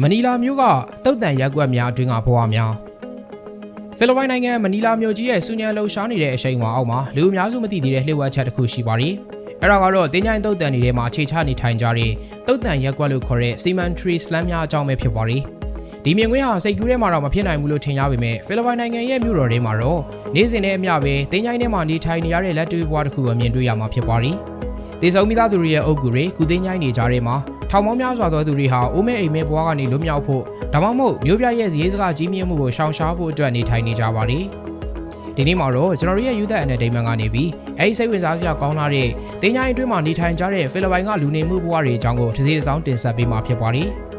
မနီလာမြို့ကတုတ်တန်ရက်ကွက်များအတွင်းကဘဝများဖိလစ်ပိုင်နိုင်ငံမနီလာမြို့ကြီးရဲ့စူညံလှုပ်ရှားနေတဲ့အချိန်မှာအောက်မှာလူအများစုမသိသေးတဲ့လျှို့ဝှက်ချက်တစ်ခုရှိပါတယ်။အဲ့ဒါကတော့တင်းကြိုင်တုတ်တန်တွေထဲမှာခြေချနေထိုင်ကြတဲ့တုတ်တန်ရက်ကွက်လို့ခေါ်တဲ့ cemetery slam များအကြောင်းပဲဖြစ်ပါတယ်။ဒီမြင်ကွင်းဟာစိတ်ကူးထဲမှာတော့မဖြစ်နိုင်ဘူးလို့ထင်ရပေမဲ့ဖိလစ်ပိုင်နိုင်ငံရဲ့မြို့တော်ထဲမှာတော့နေ့စဉ်နဲ့အမျှပဲတင်းကြိုင်ထဲမှာနေထိုင်နေရတဲ့လက်တွေ့ဘဝတစ်ခုကိုမြင်တွေ့ရမှာဖြစ်ပါတယ်။ဒေဆုံမိသားစုတွေရဲ့အုပ်ကူတွေကုသိန်းကြိုင်နေကြတဲ့မှာ ထောင်ပေါင်းများစွာသောသူတွေဟာအိုးမဲအိမ်မဲဘဝကနေလွတ်မြောက်ဖို့ဒါမှမဟုတ်မျိုးပြရဲ့ဇရေးစကားကြီးမြင့်မှုကိုရှောင်ရှားဖို့အတွက်နေထိုင်နေကြပါတယ်။ဒီနေ့မှာတော့ကျွန်တော်တို့ရဲ့ Youth Entertainment ကနေပြီးအဲဒီစိတ်ဝင်စားစရာကောင်းလာတဲ့တင်းကြိုင်အတွင်းမှာနေထိုင်ကြတဲ့ဖိလစ်ပိုင်ကလူနေမှုဘဝတွေအကြောင်းကိုတစ်စီတစ်စောင်းတင်ဆက်ပေးမှာဖြစ်ပါတယ်။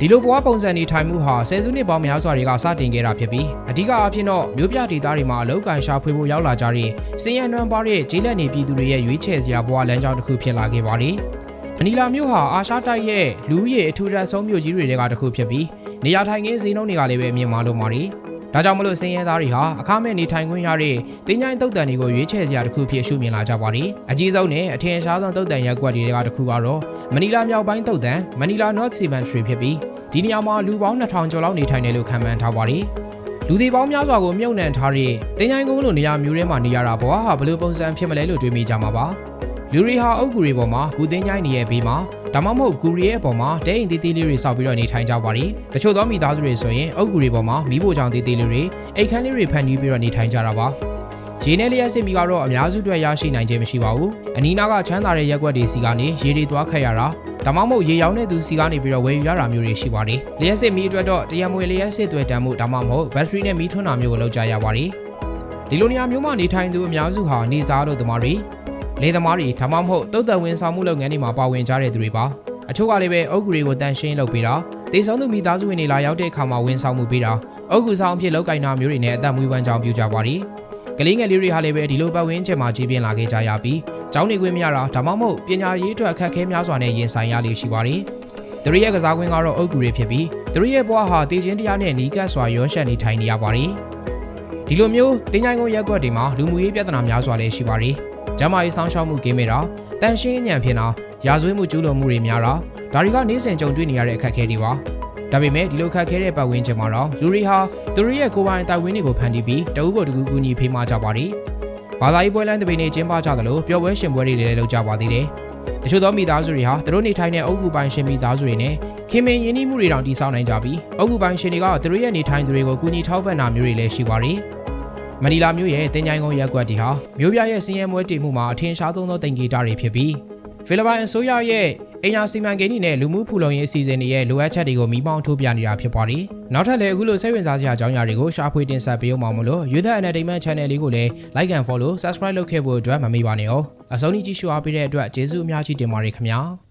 ဒီလိုဘဝပုံစံနေထိုင်မှုဟာဆယ်စုနှစ်ပေါင်းများစွာတွေကစတင်ခဲ့တာဖြစ်ပြီးအဓိကအဖြစ်တော့မျိုးပြဒေသတွေမှာအလောက်ကန်ရှာဖွေဖို့ရောက်လာကြတဲ့စင်ရနွမ်းပါတဲ့ဂျေးလက်နေပြည်သူတွေရဲ့ရွေးချယ်စရာဘဝလမ်းကြောင်းတစ်ခုဖြစ်လာခဲ့ပါတယ်။ မနီလာမြို့ဟာအာရှတိုက်ရဲ့လူဦးရေအထူထပ်ဆုံးမြို့ကြီးတွေကတစ်ခုဖြစ်ပြီးနေရာထိုင်ခင်းဈေးနှုန်းတွေကလည်းပဲအမြင့်မားလို့ပါရီဒါကြောင့်မလို့စင်ရဲသားတွေဟာအခမဲ့နေထိုင်ခွင့်ရတဲ့တင်းကြိုင်းတုတ်တန်တွေကိုရွေးချယ်စရာတစ်ခုဖြစ်ရှုမြင်လာကြပါရီအကြီးဆုံးနဲ့အထင်ရှားဆုံးတုတ်တန်ရက်ကွက်တွေကတစ်ခုကတော့မနီလာမြောက်ပိုင်းတုတ်တန်မနီလာ North Cemetery ဖြစ်ပြီးဒီနေရာမှာလူပေါင်း2000ကျော်လောက်နေထိုင်တယ်လို့ခန့်မှန်းထားပါရီလူတွေပေါင်းများစွာကိုမြုပ်နှံထားတဲ့တင်းကြိုင်းကုန်းလိုနေရာမျိုးထဲမှာနေရတာဘဝဟာဘယ်လိုပုံစံဖြစ်မလဲလို့တွေးမိကြမှာပါ လူတွေဟာအုတ်ဂူတွေပေါ်မှာဂူတင်းကြိုင်းနေရဲ့ဘေးမှာဒါမှမဟုတ်ဂူရီရဲ့အပေါ်မှာတဲအိမ်သေးသေးလေးတွေစောက်ပြီးတော့နေထိုင်ကြပါရီတချို့သောမိသားစုတွေဆိုရင်အုတ်ဂူတွေပေါ်မှာမီးဖိုချောင်သေးသေးလေးတွေအိတ်ခမ်းလေးတွေဖန်တီးပြီးတော့နေထိုင်ကြတာပါရေနဲ့လျှက်စစ်မီကတော့အများစုအတွက်ရရှိနိုင်ခြင်းမရှိပါဘူးအနီးနားကချမ်းသာတဲ့ရက်ွက်တွေစီကနေရေတွေသွားခတ်ရတာဒါမှမဟုတ်ရေရောင်းတဲ့သူစီကနေပြီးတော့ဝယ်ယူရတာမျိုးတွေရှိပါတယ်လျှက်စစ်မီအတွက်တော့တရမွေလျှက်စစ်သွဲတန်မှုဒါမှမဟုတ်ဘက်ထရီနဲ့မီးထွန်းတာမျိုးကိုလုပ်ကြရပါတယ်ဒီလိုနေရာမျိုးမှာနေထိုင်သူအများစုဟာနေစားလို့သမားတွေ လေသမားတွေဒါမှမဟုတ်တုတ်တန်ဝင်ဆောင်မှုလုပ်ငန်းတွေမှာပါဝင်ကြတဲ့သူတွေပါအချို့ကလည်းပဲအုတ်ဂူတွေကိုတန်ရှင်းလုပ်ပေးတာတေဆုံးသူမိသားစုဝင်တွေလာရောက်တဲ့အခါမှာဝင်ဆောင်မှုပေးတာအုတ်ဂူဆောင်အဖြစ်လောက်ကင်တာမျိုးတွေနဲ့အသက်မွေးဝမ်းကြောင်းပြုကြပါတယ်ကလေးငယ်လေးတွေဟာလည်းပဲဒီလိုပတ်ဝန်းကျင်မှာကြီးပြင်းလာခဲ့ကြရပြီးကျောင်းနေခွင့်မရတာဒါမှမဟုတ်ပညာရေးအတွက်အခက်အခဲများစွာနဲ့ရင်ဆိုင်ရလေရှိပါတယ်သူတို့ရဲ့ကစားကွင်းကတော့အုတ်ဂူတွေဖြစ်ပြီးသူတို့ရဲ့ဘဝဟာတည်ခြင်းတရားနဲ့နီးကပ်စွာရောရှက်နေထိုင်နေရပါတယ်ဒီလိုမျိုးတင်းကြိုင်ကုန်းရက်ကွက်တွေမှာလူမှုရေးပြဿနာများစွာလည်းရှိပါတယ် ကျမကြီးစောင်းရှောက်မှုကင်းမဲ့တာတန်ရှင်းညံဖြစ်တာရာဇဝတ်မှုကျူးလွန်မှုတွေများတာဒါတွေကနေ့စဉ်ကြုံတွေ့နေရတဲ့အခက်အခဲတွေပါဒါပေမဲ့ဒီလိုခက်ခဲတဲ့ပတ်ဝန်းကျင်မှာတော့လူတွေဟာသူတို့ရဲ့ကိုယ်ပိုင်တိုင်ဝင်းတွေကိုဖန်တီးပြီးတအုပ်ကိုတကူကူညီဖေးမကြပါတယ်ဘာသာရေးပွဲလမ်းတပိနေကျင်းပကြသလိုပျော်ပွဲရှင်ပွဲတွေလည်းလုပ်ကြပါသေးတယ်တချို့သောမိသားစုတွေဟာသူတို့နေထိုင်တဲ့အုပ်ကူပိုင်ရှင်မိသားစုတွေနဲ့ခင်မင်ရင်းနှီးမှုတွေတောင်တည်ဆောက်နိုင်ကြပြီးအုပ်ကူပိုင်ရှင်တွေကသူတို့ရဲ့နေထိုင်သူတွေကိုကူညီထောက်ပံ့တာမျိုးတွေလည်းရှိပါတယ် မနီလာမြို့ရဲ့တင်ချိုင်းကုန်းရက်ကွက်တီဟာမြို့ပြရဲ့စင်းရဲမွဲတည်မှုမှာအထင်ရှားဆုံးသောတင်ဂီတာတွေဖြစ်ပြီးဖိလစ်ပိုင်အစိုးရရဲ့အင်ယာစီမံကိန်းနဲ့လူမှုဖူလုံရေးအစီအစဉ်တွေရဲ့လိုအပ်ချက်တွေကိုမိမောင်းထိုးပြနေတာဖြစ်ပါတယ်။နောက်ထပ်လည်းအခုလိုစိတ်ဝင်စားစရာအကြောင်းအရာတွေကိုရှာဖွေတင်ဆက်ပေးအောင်ပါမလို့ Youth Entertainment Channel လေးကိုလည်း Like and Follow Subscribe လုပ်ခဲ့ဖို့အတွက်မမေ့ပါနဲ့။အဆုံးထိကြည့်ရှုအားပေးတဲ့အတွက်ကျေးဇူးအများကြီးတင်ပါတယ်ခင်ဗျာ။